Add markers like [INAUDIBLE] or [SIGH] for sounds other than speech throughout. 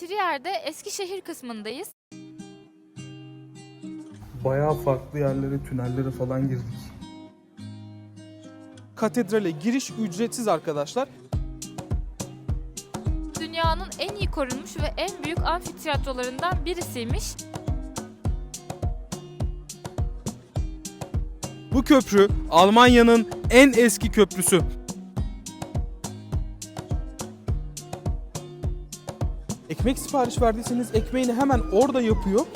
Trier'de Eskişehir kısmındayız. Bayağı farklı yerlere, tünellere falan girdik. Katedrale giriş ücretsiz arkadaşlar. Dünyanın en iyi korunmuş ve en büyük amfiteyatrolarından birisiymiş. Bu köprü Almanya'nın en eski köprüsü. Ekmek sipariş verdiyseniz ekmeğini hemen orada yapıyor.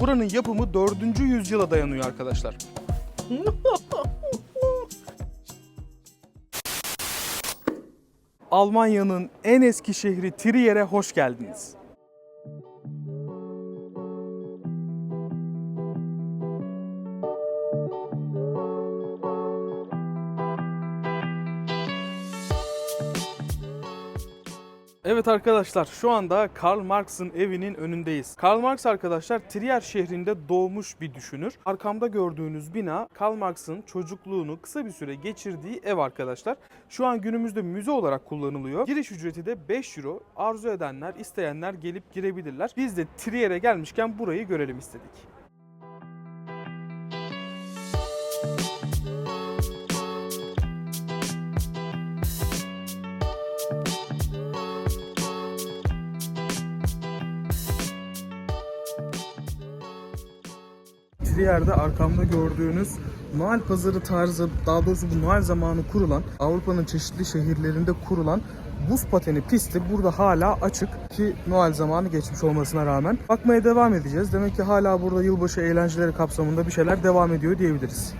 Buranın yapımı 4. yüzyıla dayanıyor arkadaşlar. [LAUGHS] Almanya'nın en eski şehri Trier'e hoş geldiniz. Evet arkadaşlar şu anda Karl Marx'ın evinin önündeyiz. Karl Marx arkadaşlar Trier şehrinde doğmuş bir düşünür. Arkamda gördüğünüz bina Karl Marx'ın çocukluğunu kısa bir süre geçirdiği ev arkadaşlar. Şu an günümüzde müze olarak kullanılıyor. Giriş ücreti de 5 euro. Arzu edenler, isteyenler gelip girebilirler. Biz de Trier'e gelmişken burayı görelim istedik. Trier'de arkamda gördüğünüz Noel pazarı tarzı, daha doğrusu bu Noel zamanı kurulan, Avrupa'nın çeşitli şehirlerinde kurulan buz pateni pisti burada hala açık ki Noel zamanı geçmiş olmasına rağmen. Bakmaya devam edeceğiz. Demek ki hala burada yılbaşı eğlenceleri kapsamında bir şeyler devam ediyor diyebiliriz.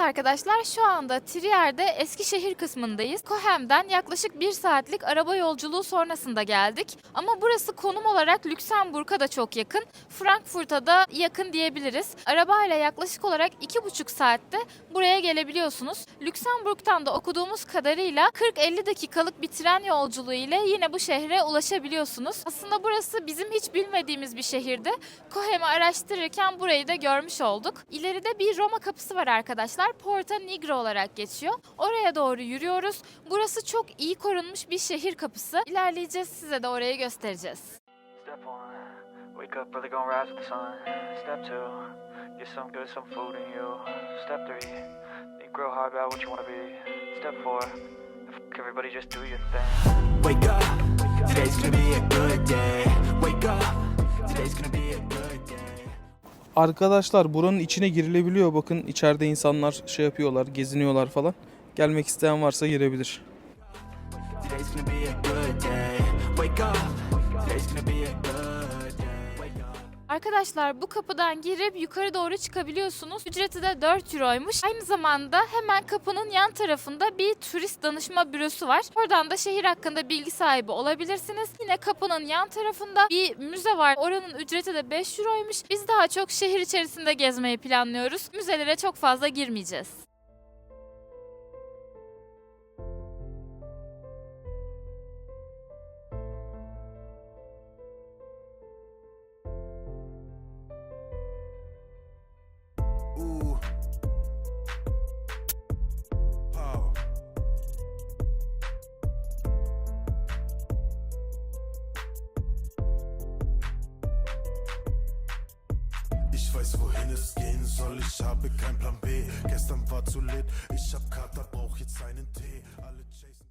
Arkadaşlar şu anda Trier'de Eskişehir kısmındayız. Kohem'den yaklaşık bir saatlik araba yolculuğu sonrasında geldik. Ama burası konum olarak Lüksemburg'a da çok yakın. Frankfurt'a da yakın diyebiliriz. Arabayla yaklaşık olarak iki buçuk saatte buraya gelebiliyorsunuz. Lüksemburg'dan da okuduğumuz kadarıyla 40-50 dakikalık bir tren yolculuğu ile yine bu şehre ulaşabiliyorsunuz. Aslında burası bizim hiç bilmediğimiz bir şehirdi. Kohem'i araştırırken burayı da görmüş olduk. İleride bir Roma kapısı var arkadaşlar. Porta Nigra olarak geçiyor. Oraya doğru yürüyoruz. Burası çok iyi korunmuş bir şehir kapısı. İlerleyeceğiz size de orayı göstereceğiz. Step one, wake up early, gonna rise with the sun. Step two, get some good, some food in you. Step three, think real hard about what you wanna be. Step four, everybody just do your thing. Wake up, today's gonna be a good day. Wake up, today's gonna be a good day. Arkadaşlar buranın içine girilebiliyor. Bakın içeride insanlar şey yapıyorlar, geziniyorlar falan. Gelmek isteyen varsa girebilir. Today's gonna be a good day. Wake up, today's gonna be a good. Arkadaşlar bu kapıdan girip yukarı doğru çıkabiliyorsunuz. Ücreti de 4 euroymuş. Aynı zamanda hemen kapının yan tarafında bir turist danışma bürosu var. Oradan da şehir hakkında bilgi sahibi olabilirsiniz. Yine kapının yan tarafında bir müze var. Oranın ücreti de 5 euroymuş. Biz daha çok şehir içerisinde gezmeyi planlıyoruz. Müzelere çok fazla girmeyeceğiz. Ich weiß, wohin es gehen soll. Ich habe keinen Plan B. Gestern war zu lit.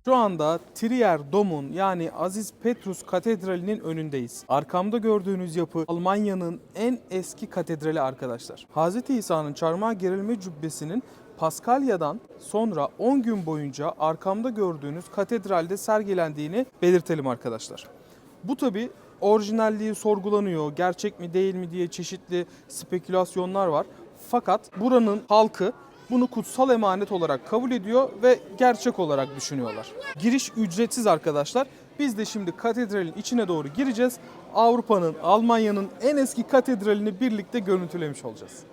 Şu anda Trier Dom'un yani Aziz Petrus Katedrali'nin önündeyiz. Arkamda gördüğünüz yapı Almanya'nın en eski katedrali arkadaşlar. Hz. İsa'nın çarmıha gerilme cübbesinin Paskalya'dan sonra 10 gün boyunca arkamda gördüğünüz katedralde sergilendiğini belirtelim arkadaşlar. Bu tabi orijinalliği sorgulanıyor, gerçek mi değil mi diye çeşitli spekülasyonlar var. Fakat buranın halkı bunu kutsal emanet olarak kabul ediyor ve gerçek olarak düşünüyorlar. Giriş ücretsiz arkadaşlar. Biz de şimdi katedralin içine doğru gireceğiz. Avrupa'nın, Almanya'nın en eski katedralini birlikte görüntülemiş olacağız.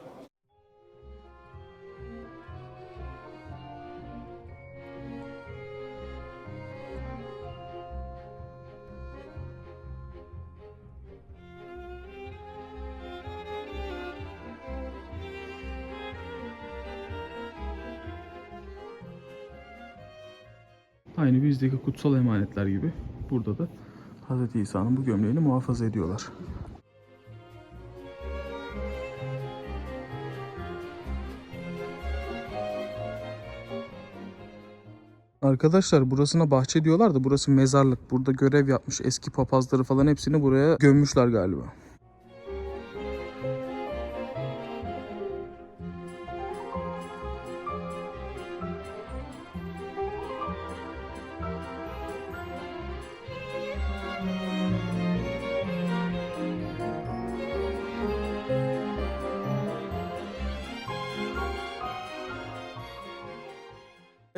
Aynı bizdeki kutsal emanetler gibi burada da Hz. İsa'nın bu gömleğini muhafaza ediyorlar. Arkadaşlar burasına bahçe diyorlar da burası mezarlık. Burada görev yapmış eski papazları falan hepsini buraya gömmüşler galiba.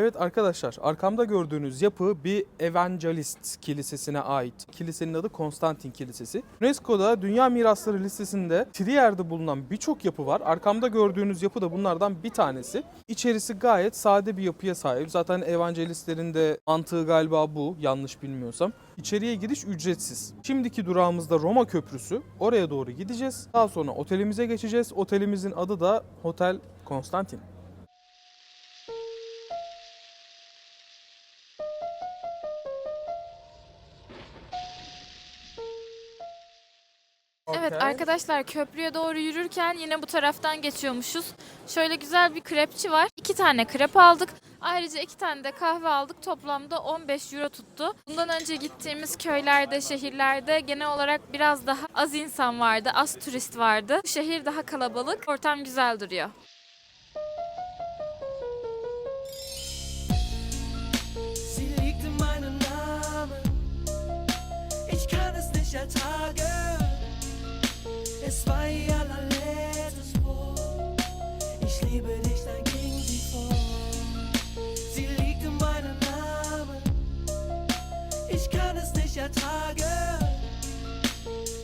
Evet arkadaşlar arkamda gördüğünüz yapı bir Evangelist Kilisesi'ne ait. Kilisenin adı Konstantin Kilisesi. UNESCO'da Dünya Mirasları listesinde Trier'de bulunan birçok yapı var. Arkamda gördüğünüz yapı da bunlardan bir tanesi. İçerisi gayet sade bir yapıya sahip. Zaten Evangelistlerin de mantığı galiba bu yanlış bilmiyorsam. İçeriye giriş ücretsiz. Şimdiki durağımız da Roma Köprüsü. Oraya doğru gideceğiz. Daha sonra otelimize geçeceğiz. Otelimizin adı da Hotel Konstantin. Arkadaşlar köprüye doğru yürürken yine bu taraftan geçiyormuşuz. Şöyle güzel bir krepçi var. İki tane krep aldık. Ayrıca iki tane de kahve aldık. Toplamda 15 euro tuttu. Bundan önce gittiğimiz köylerde, şehirlerde genel olarak biraz daha az insan vardı, az turist vardı. Bu şehir daha kalabalık, ortam güzel duruyor. Ich kann es nicht ertragen.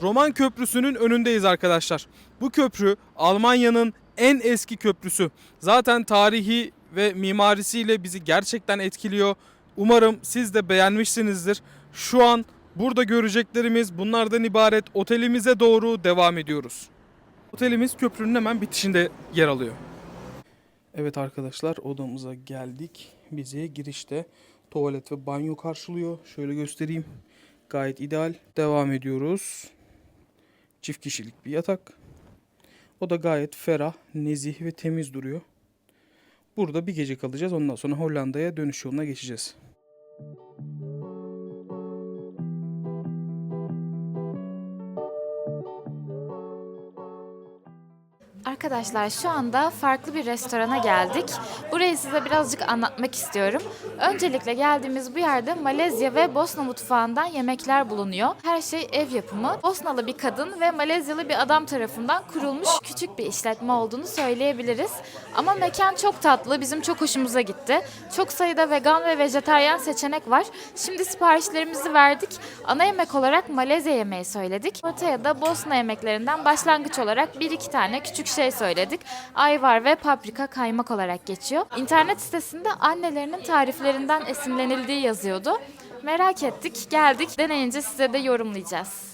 Roman Köprüsü'nün önündeyiz arkadaşlar. Bu köprü Almanya'nın en eski köprüsü. Zaten tarihi ve mimarisiyle bizi gerçekten etkiliyor. Umarım siz de beğenmişsinizdir. Şu an burada göreceklerimiz bunlardan ibaret. Otelimize doğru devam ediyoruz. Otelimiz köprünün hemen bitişinde yer alıyor. Evet arkadaşlar odamıza geldik. Bizi girişte tuvalet ve banyo karşılıyor. Şöyle göstereyim. Gayet ideal. Devam ediyoruz. Çift kişilik bir yatak. O da gayet ferah, nezih ve temiz duruyor. Burada bir gece kalacağız. Ondan sonra Hollanda'ya dönüş yoluna geçeceğiz. Arkadaşlar şu anda farklı bir restorana geldik. Burayı size birazcık anlatmak istiyorum. Öncelikle geldiğimiz bu yerde Malezya ve Bosna mutfağından yemekler bulunuyor. Her şey ev yapımı. Bosnalı bir kadın ve Malezyalı bir adam tarafından kurulmuş küçük bir işletme olduğunu söyleyebiliriz. Ama mekan çok tatlı, bizim çok hoşumuza gitti. Çok sayıda vegan ve vejetaryen seçenek var. Şimdi siparişlerimizi verdik. Ana yemek olarak Malezya yemeği söyledik. Ortaya da Bosna yemeklerinden başlangıç olarak bir iki tane küçük şey söyledik. Ayvar ve paprika kaymak olarak geçiyor. İnternet sitesinde annelerinin tariflerinden esinlenildiği yazıyordu. Merak ettik, geldik. Deneyince size de yorumlayacağız.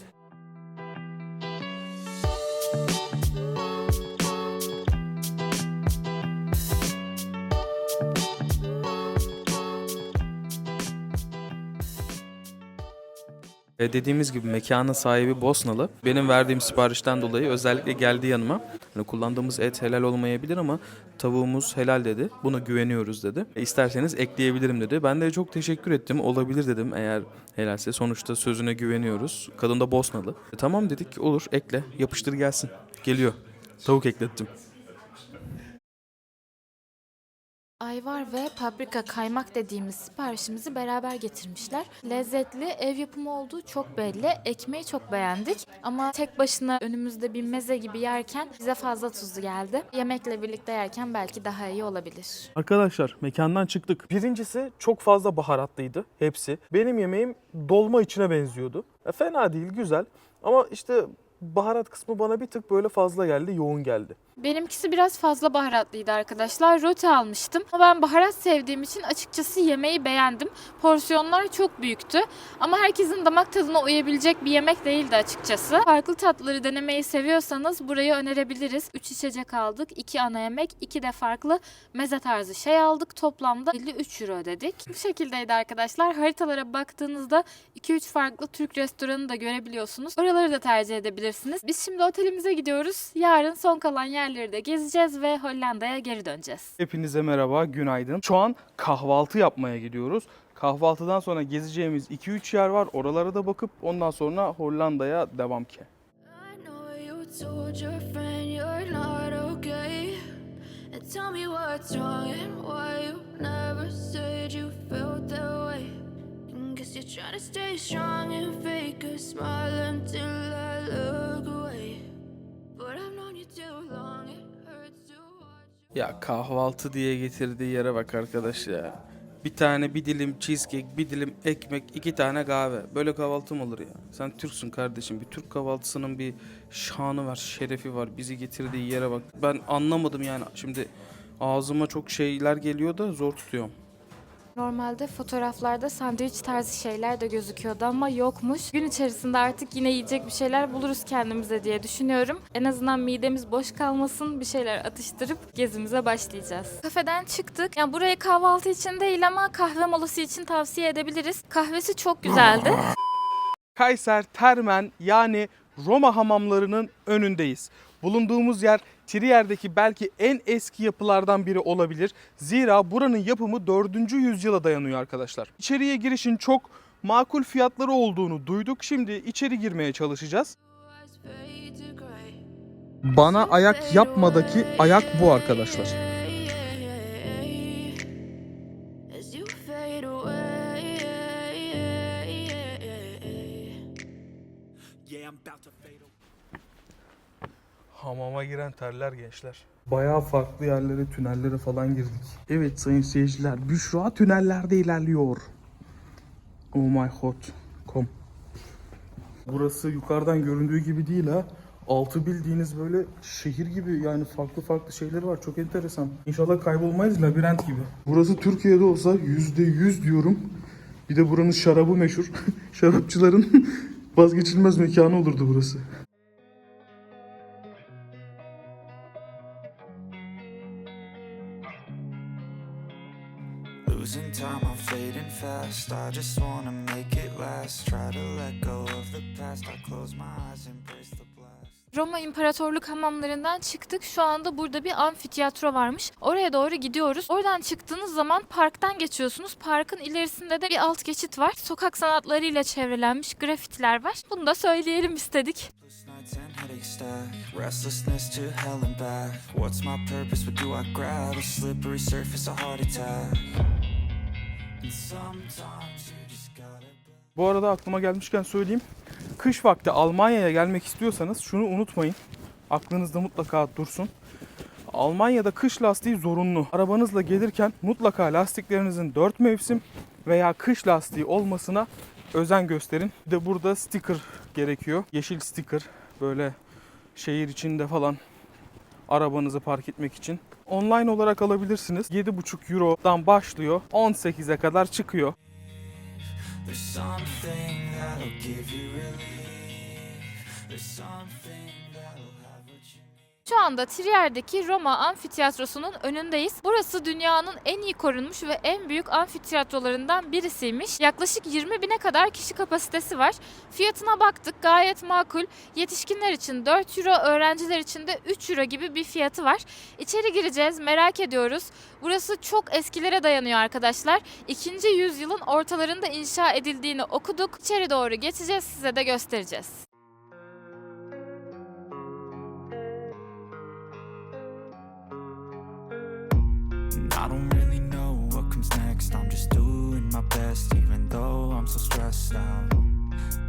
E, dediğimiz gibi mekanın sahibi Bosnalı. Benim verdiğim siparişten dolayı özellikle geldi yanıma. Hani kullandığımız et helal olmayabilir ama tavuğumuz helal dedi. Buna güveniyoruz dedi. E, isterseniz ekleyebilirim dedi. Ben de çok teşekkür ettim. Olabilir dedim eğer helalse. Sonuçta sözüne güveniyoruz. Kadın da Bosnalı. E, tamam dedik olur ekle yapıştır gelsin. Geliyor. Tavuk eklettim. Ayvar ve paprika kaymak dediğimiz siparişimizi beraber getirmişler. Lezzetli, ev yapımı olduğu çok belli. Ekmeği çok beğendik ama tek başına önümüzde bir meze gibi yerken bize fazla tuzlu geldi. Yemekle birlikte yerken belki daha iyi olabilir. Arkadaşlar mekandan çıktık. Birincisi çok fazla baharatlıydı hepsi. Benim yemeğim dolma içine benziyordu. E, fena değil güzel ama işte baharat kısmı bana bir tık böyle fazla geldi, yoğun geldi. Benimkisi biraz fazla baharatlıydı arkadaşlar. Rote almıştım. Ama ben baharat sevdiğim için açıkçası yemeği beğendim. Porsiyonlar çok büyüktü. Ama herkesin damak tadına uyabilecek bir yemek değildi açıkçası. Farklı tatları denemeyi seviyorsanız burayı önerebiliriz. 3 içecek aldık. 2 ana yemek, 2 de farklı meze tarzı şey aldık. Toplamda 53 euro ödedik. Bu şekildeydi arkadaşlar. Haritalara baktığınızda 2-3 farklı Türk restoranı da görebiliyorsunuz. Oraları da tercih edebilirsiniz. Biz şimdi otelimize gidiyoruz. Yarın son kalan yerleri de gezeceğiz ve Hollanda'ya geri döneceğiz. Hepinize merhaba, günaydın. Şu an kahvaltı yapmaya gidiyoruz. Kahvaltıdan sonra gezeceğimiz 2-3 yer var. Oralara da bakıp ondan sonra Hollanda'ya devam ki. Tell me what's wrong and why you never said you felt that way. Guess you're trying to stay strong and fake a smile until I look away. But I've known you too long, it hurts to watch. Ya kahvaltı diye getirdiği yere bak arkadaş ya. Bir tane bir dilim cheesecake, bir dilim ekmek, iki tane kahve. Böyle kahvaltı mı olur ya? Sen Türksün kardeşim. Bir Türk kahvaltısının bir şanı var, şerefi var. Bizi getirdiği yere bak. Ben anlamadım yani. Şimdi ağzıma çok şeyler geliyor da zor tutuyorum. Normalde fotoğraflarda sandviç tarzı şeyler de gözüküyordu ama yokmuş. Gün içerisinde artık yine yiyecek bir şeyler buluruz kendimize diye düşünüyorum. En azından midemiz boş kalmasın bir şeyler atıştırıp gezimize başlayacağız. Kafeden çıktık. Yani buraya kahvaltı için değil ama kahve molası için tavsiye edebiliriz. Kahvesi çok güzeldi. Kayser Termen yani Roma hamamlarının önündeyiz. Bulunduğumuz yer Trier'deki belki en eski yapılardan biri olabilir. Zira buranın yapımı 4. yüzyıla dayanıyor arkadaşlar. İçeriye girişin çok makul fiyatları olduğunu duyduk. Şimdi içeri girmeye çalışacağız. Bana ayak yapmadaki ayak bu arkadaşlar. Hamama giren terler gençler. Bayağı farklı yerlere, tünellere falan girdik. Evet sayın seyirciler, Büşra tünellerde ilerliyor. Oh my god. Kom. Burası yukarıdan göründüğü gibi değil ha. Altı bildiğiniz böyle şehir gibi yani farklı farklı şeyleri var. Çok enteresan. İnşallah kaybolmayız labirent gibi. Burası Türkiye'de olsa yüzde yüz diyorum. Bir de buranın şarabı meşhur. [LAUGHS] Şarapçıların [LAUGHS] vazgeçilmez mekanı olurdu burası. Fast. I just wanna make it last. Try to let go of the past. I close my eyes, embrace the blast. Roma İmparatorluk hamamlarından çıktık. Şu anda burada bir amfiteyatro varmış. Oraya doğru gidiyoruz. Oradan çıktığınız zaman parktan geçiyorsunuz. Parkın ilerisinde de bir alt geçit var. Sokak sanatlarıyla çevrelenmiş grafitiler var. Bunu da söyleyelim istedik. Bu arada aklıma gelmişken söyleyeyim. Kış vakti Almanya'ya gelmek istiyorsanız şunu unutmayın. Aklınızda mutlaka dursun. Almanya'da kış lastiği zorunlu. Arabanızla gelirken mutlaka lastiklerinizin 4 mevsim veya kış lastiği olmasına özen gösterin. Bir de burada sticker gerekiyor. Yeşil sticker böyle şehir içinde falan arabanızı park etmek için. Online olarak alabilirsiniz. 7,5 Euro'dan başlıyor. 18'e kadar çıkıyor. There's something that'll give you relief. There's something Şu anda Trier'deki Roma Amfiteyatrosu'nun önündeyiz. Burası dünyanın en iyi korunmuş ve en büyük amfiteyatrolarından birisiymiş. Yaklaşık 20 bine kadar kişi kapasitesi var. Fiyatına baktık gayet makul. Yetişkinler için 4 euro, öğrenciler için de 3 euro gibi bir fiyatı var. İçeri gireceğiz merak ediyoruz. Burası çok eskilere dayanıyor arkadaşlar. 2. yüzyılın ortalarında inşa edildiğini okuduk. İçeri doğru geçeceğiz size de göstereceğiz. My best, even though I'm so stressed out.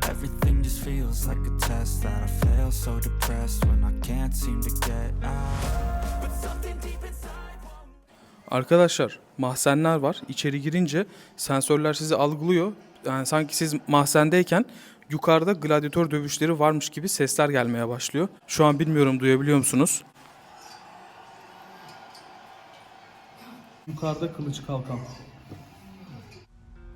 Everything just feels like a test that I fail, so depressed when I can't seem to get out. But something deep inside won't Arkadaşlar mahzenler var. İçeri girince sensörler sizi algılıyor. Yani sanki siz mahzendeyken yukarıda gladyatör dövüşleri varmış gibi sesler gelmeye başlıyor. Şu an bilmiyorum duyabiliyor musunuz? Yukarıda kılıç kalkan.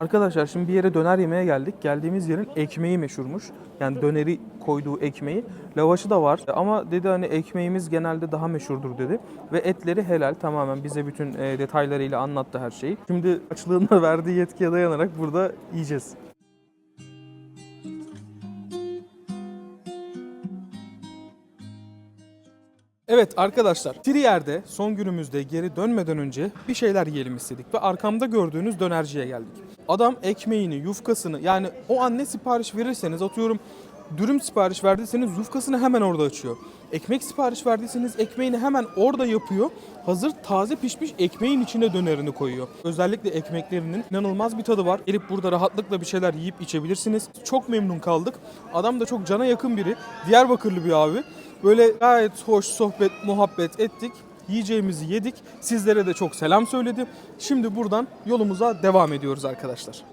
Arkadaşlar şimdi bir yere döner yemeye geldik. Geldiğimiz yerin ekmeği meşhurmuş. Yani döneri koyduğu ekmeği. Lavaşı da var ama dedi hani ekmeğimiz genelde daha meşhurdur dedi. Ve etleri helal tamamen bize bütün e, detaylarıyla anlattı her şeyi. Şimdi açlığına [LAUGHS] verdiği yetkiye dayanarak burada yiyeceğiz. Evet arkadaşlar, Trier'de son günümüzde geri dönmeden önce bir şeyler yiyelim istedik ve arkamda gördüğünüz dönerciye geldik. Adam ekmeğini, yufkasını yani o an ne sipariş verirseniz atıyorum dürüm sipariş verdiyseniz yufkasını hemen orada açıyor. Ekmek sipariş verdiyseniz ekmeğini hemen orada yapıyor. Hazır taze pişmiş ekmeğin içine dönerini koyuyor. Özellikle ekmeklerinin inanılmaz bir tadı var. Gelip burada rahatlıkla bir şeyler yiyip içebilirsiniz. Çok memnun kaldık. Adam da çok cana yakın biri. Diyarbakırlı bir abi. Böyle gayet hoş sohbet, muhabbet ettik. Yiyeceğimizi yedik. Sizlere de çok selam söyledi. Şimdi buradan yolumuza devam ediyoruz arkadaşlar.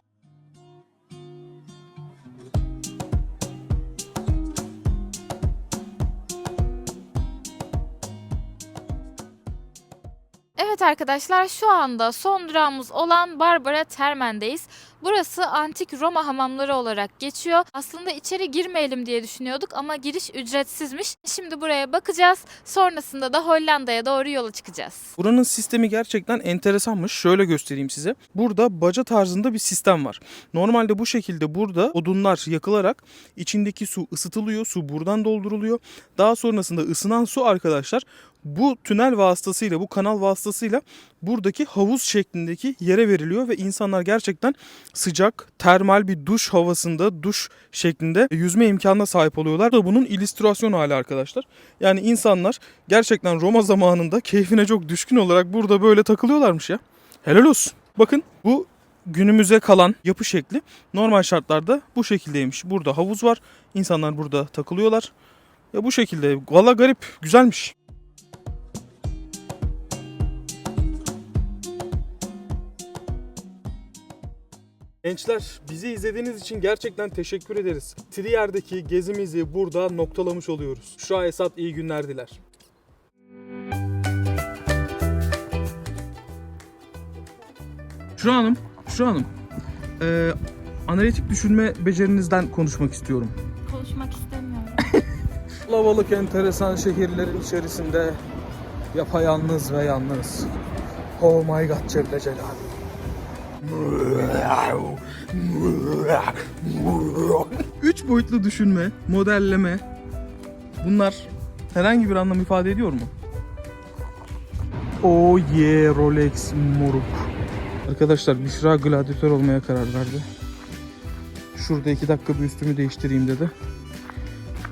Evet arkadaşlar şu anda son durağımız olan Barbara Termen'deyiz. Burası antik Roma hamamları olarak geçiyor. Aslında içeri girmeyelim diye düşünüyorduk ama giriş ücretsizmiş. Şimdi buraya bakacağız. Sonrasında da Hollanda'ya doğru yola çıkacağız. Buranın sistemi gerçekten enteresanmış. Şöyle göstereyim size. Burada baca tarzında bir sistem var. Normalde bu şekilde burada odunlar yakılarak içindeki su ısıtılıyor. Su buradan dolduruluyor. Daha sonrasında ısınan su arkadaşlar bu tünel vasıtasıyla, bu kanal vasıtasıyla buradaki havuz şeklindeki yere veriliyor ve insanlar gerçekten sıcak, termal bir duş havasında, duş şeklinde yüzme imkanına sahip oluyorlar. Da bunun illüstrasyon hali arkadaşlar. Yani insanlar gerçekten Roma zamanında keyfine çok düşkün olarak burada böyle takılıyorlarmış ya. Helal olsun. Bakın bu günümüze kalan yapı şekli normal şartlarda bu şekildeymiş. Burada havuz var. İnsanlar burada takılıyorlar. Ya bu şekilde. Valla garip. Güzelmiş. Gençler bizi izlediğiniz için gerçekten teşekkür ederiz. Trier'deki gezimizi burada noktalamış oluyoruz. Şura Esat iyi günler diler. Şura Hanım, Şura Hanım. Ee, analitik düşünme becerinizden konuşmak istiyorum. Konuşmak istemiyorum. [LAUGHS] Lavalık enteresan şehirlerin içerisinde yapayalnız ve yalnız. Oh my god Celle Celaluhu. Üç boyutlu düşünme, modelleme bunlar herhangi bir anlam ifade ediyor mu? Oh yeah Rolex moruk. Arkadaşlar Büşra gladyatör olmaya karar verdi. Şurada iki dakika bir üstümü değiştireyim dedi.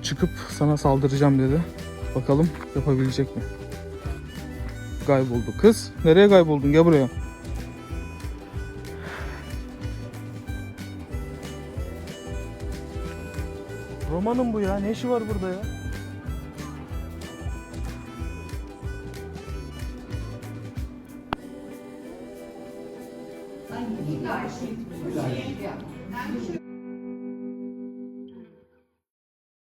Çıkıp sana saldıracağım dedi. Bakalım yapabilecek mi? Kayboldu. Kız nereye kayboldun? Gel buraya. Romanın bu ya. Ne işi var burada ya?